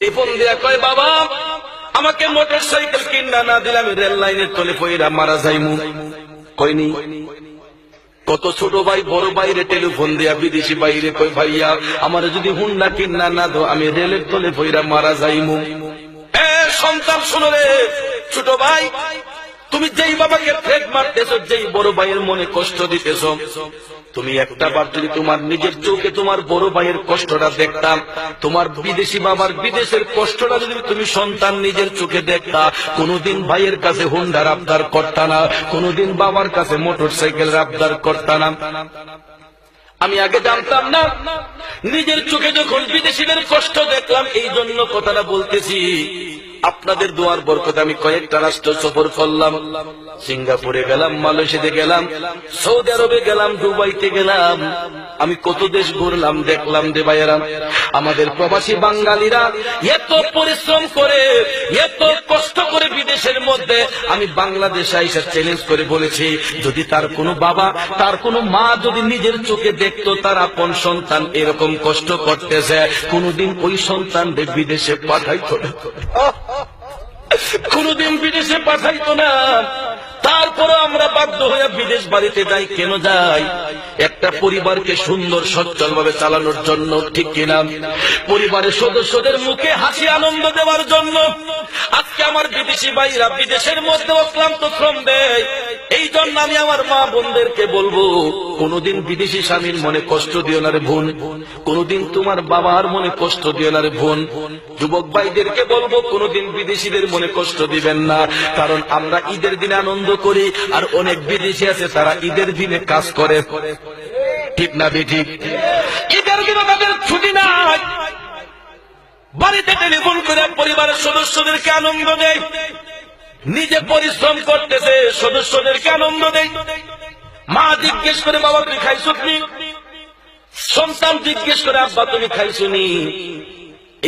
টিফন দিয়া কয়, বাবা, আমাকে মোটর সাইকেল কিনা না দিলে আমি রেল লাইনের তলে পইরা মারা যাইমু। কইনি। কত ছোট ভাই, বড় বাইরে টেলিফোন দিয়া বিদেশি বাইরে কই ভাইয়া, আমার যদি হুন্ডা কিনা না দো আমি রেলের তলে পইরা মারা যাইমু। এ, সন্তান শুনো রে, ছোট ভাই তুমি যেই বাবাকে ফ্রেক মারতেছ, যেই বড় ভাইয়ের মনে কষ্ট দিতেছ, তুমি একটা বার যদি তোমার নিজের চোখে তোমার বড় ভাইয়ের কষ্টটা দেখতাম, তোমার বিদেশি বাবার বিদেশের কষ্টটা যদি তুমি সন্তান নিজের চোখে দেখতা, কোনোদিন ভাইয়ের কাছে হুন্ডার আবদার করতা না, কোনোদিন বাবার কাছে মোটর সাইকেল আবদার করতা না। আমি আগে জানতাম না, নিজের চোখে যখন বিদেশিদের কষ্ট দেখলাম এই জন্য কথাটা বলতেছি আপনাদের দোয়ার বরকত আমি কয়েকটা রাষ্ট্র সফর করলাম। সিঙ্গাপুরে গেলাম, মালয়েশিয়াতে গেলাম, সৌদি আরবে গেলাম, দুবাইতে গেলাম। আমি কত দেশ ঘুরলাম, দেখলাম দে ভাইয়েরাম আমাদের প্রবাসী বাঙালিরা এত পরিশ্রম করে, এত কষ্ট করে বিদেশের মধ্যে, আমি বাংলাদেশে আইসা চ্যালেঞ্জ করে বলেছি, যদি তার কোনো বাবা, তার কোনো মা যদি নিজের চোখে দেখতো, তার আপন সন্তান এরকম কষ্ট করতেছে, কোনদিন ওই সন্তান বিদেশে পাঠাইতো না। কোনদিন বিদেশে পাঠাইতো না। তারপরে আমরা বাধ্য হয়ে বিদেশ বাড়িতে যাই কেন যাই একটা পরিবারকে সুন্দর সচ্ছল ভাবে চালানোর জন্য, ঠিক কিনা? পরিবারের সদস্যদের মুখে হাসি, আনন্দ দেওয়ার জন্য। আজকে আমার বিদেশি ভাইরা বিদেশের মধ্যে অক্লান্ত শ্রম দেয়। এই জন্য আমি আমার মা বোনদেরকে বলব, কোনদিন বিদেশি স্বামীর মনে কষ্ট দিও না রে বোন। কোনদিন তোমার বাবার মনে কষ্ট দিও না রে বোন। যুবক ভাইদেরকে বলব, কোনদিন বিদেশিদের মনে কষ্ট দিবেন না। কারণ আমরা ঈদের দিনে আনন্দ করি, আর অনেক বিদেশি আছে, তারা ঈদের দিনে কাজ করে। ঠিক না বেঠিক ঈদের দিনে তাদের ছুটি নাই। বাড়িতে টেলিফোন করে পরিবারের সদস্যদেরকে আনন্দ দেয়। নিজে পরিশ্রম করতেছে, সদস্যদেরকে আনন্দ দেয়। মা জিজ্ঞেস করে, বাবা, তুমি খাইছো নি সন্তান জিজ্ঞেস করে, আব্বা, তুমি খাইছো নি?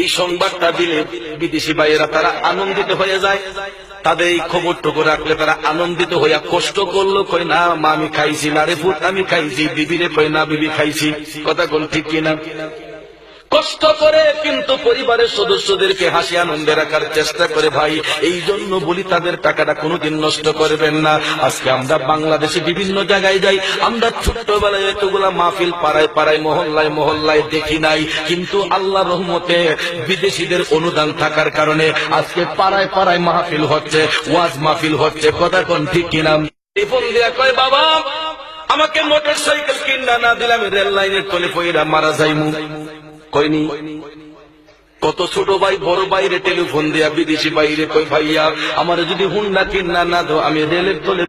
এই সংবাদটা দিলে বিদেশি ভাইয়েরা তারা আনন্দিত হয়ে যায়। তাদের এই খবরটুকু রাখলে তারা আনন্দিত হইয়া কষ্ট করল কই না, মা, আমি খাইছি, না রে আমি খাইছি, বিবি রে কই না, বিবি খাইছি। কথা কোন ঠিক কিনা? কষ্ট করে, কিন্তু পরিবারের সদস্যদেরকে হাসি আনন্দে রাখার চেষ্টা করে ভাই। এই জন্য বলি, তাদের টাকাটা কোনোদিন নষ্ট করবেন না। আজকে আমরা বাংলাদেশে বিভিন্ন জায়গায় যাই। আমরা ছোট্টবেলায় এতগুলা মাহফিল পাড়ায় পাড়ায়, মহল্লায় মহল্লায় দেখি নাই। কিন্তু আল্লাহ রহমতে বিদেশিদের অনুদান থাকার কারণে আজকে পাড়ায় পাড়ায় মাহফিল হচ্ছে, ওয়াজ মাহফিল হচ্ছে। কথা কোন ঠিক কিনা? টিফন দিয়া কয়, বাবা, আমাকে মোটর সাইকেল কিনা না দিলে আমি রেল লাইনের তলে পইরা মারা যাইমু। কইনি। কত ছোট ভাই, বড় বাইরে টেলিফোন দিয়া বিদেশি বাইরে কই ভাইয়া, আমার যদি হুন্ডা কিনা না দো আমি রেলের তলে